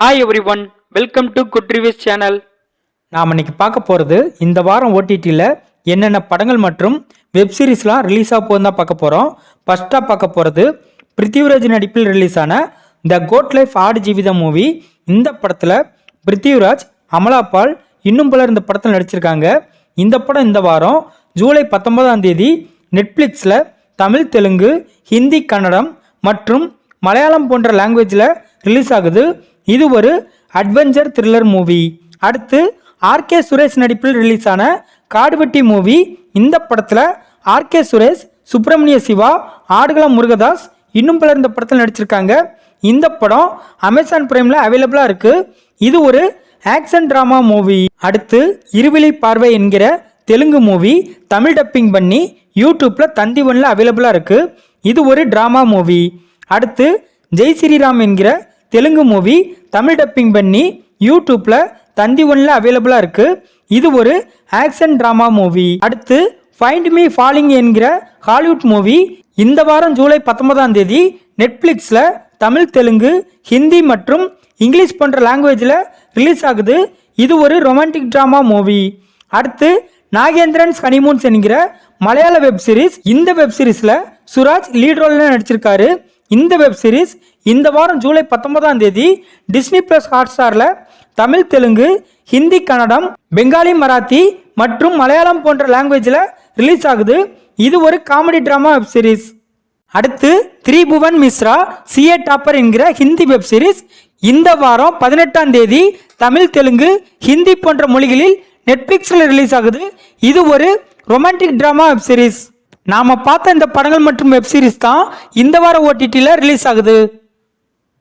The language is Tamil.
Hi everyone welcome to good reviews channel நாம் இன்னைக்கு பார்க்க போகிறது இந்த வாரம் ஓடிடியில் என்னென்ன படங்கள் மற்றும் வெப் சீரிஸ்லாம் ரிலீஸ் ஆக போதும் தான் பார்க்க போகிறோம் ஃபஸ்ட்டாக பார்க்க போகிறது பிருத்திவிராஜ் நடிப்பில் ரிலீஸ் ஆன த கோட் லைஃப் ஆடு ஜீவிதம் மூவி இந்த படத்தில் பிருத்திவிராஜ் அமலா பால் இன்னும் பலர் இந்த படத்தில் நடிச்சிருக்காங்க. இந்த படம் இந்த வாரம் ஜூலை பத்தொன்பதாம் தேதி நெட்ஃப்ளிக்ஸில் தமிழ் தெலுங்கு ஹிந்தி கன்னடம் மற்றும் மலையாளம் போன்ற லாங்குவேஜில் ரிலீஸ் ஆகுது. இது ஒரு அட்வென்ச்சர் த்ரில்லர் மூவி அடுத்து ஆர்கே சுரேஷ் நடிப்பில் ரிலீஸ் ஆன காடுவெட்டி மூவி இந்த படத்தில் ஆர்கே சுரேஷ் சுப்பிரமணிய சிவா ஆடுகளம் முருகதாஸ் இன்னும் பலர் இந்த படத்தில் நடிச்சிருக்காங்க. இந்த படம் அமேசான் பிரைமில் அவைலபிளாக இருக்குது இது ஒரு ஆக்ஷன் ட்ராமா மூவி அடுத்து இருவிழி பார்வை என்கிற தெலுங்கு மூவி தமிழ் டப்பிங் பண்ணி யூடியூப்பில் தந்தி ஒன்றில் அவைலபிளாக இருக்குது இது ஒரு ட்ராமா மூவி அடுத்து ஜெய் ஸ்ரீராம் என்கிற தெலுங்கு மூவி தமிழ் டப்பிங் பண்ணி யூடியூப்பில் தந்தி ஒன்ல அவைலபிளாக இருக்குது இது ஒரு ஆக்ஷன் ட்ராமா மூவி அடுத்து ஃபைண்ட் மீ ஃபாலிங் என்கிற ஹாலிவுட் மூவி இந்த வாரம் ஜூலை பத்தொன்பதாம் தேதி நெட்ஃப்ளிக்ஸில் தமிழ் தெலுங்கு ஹிந்தி மற்றும் இங்கிலீஷ் போன்ற லாங்குவேஜில் ரிலீஸ் ஆகுது. இது ஒரு ரொமான்டிக் ட்ராமா மூவி அடுத்து நாகேந்திரன்ஸ் ஹனிமூன்ஸ் என்கிற மலையாள வெப் சீரிஸ் இந்த வெப் சீரிஸில் சுராஜ் லீட் ரோலில் நடிச்சிருக்காரு. இந்த வெப் சீரிஸ் இந்த வாரம் ஜூலை பத்தொன்பதாம் தேதி டிஸ்னி பிளஸ் ஹாட் ஸ்டாரில் தமிழ் தெலுங்கு ஹிந்தி கன்னடம் பெங்காலி மராத்தி மற்றும் மலையாளம் போன்ற லாங்குவேஜில் ரிலீஸ் ஆகுது. இது ஒரு காமெடி ட்ராமா வெப் சீரிஸ் அடுத்து திரிபுவன் மிஸ்ரா சிஏ டாப்பர் என்கிற ஹிந்தி வெப் சீரிஸ் இந்த வாரம் பதினெட்டாம் தேதி தமிழ் தெலுங்கு ஹிந்தி போன்ற மொழிகளில் நெட்ஃப்ளிக்ஸில் ரிலீஸ் ஆகுது. இது ஒரு ரொமான்டிக் ட்ராமா வெப் சீரிஸ் நாம பார்த்த இந்த படங்கள் மற்றும் வெப் சீரிஸ் தான் இந்த வார ஓடிடியில் ரிலீஸ் ஆகுது.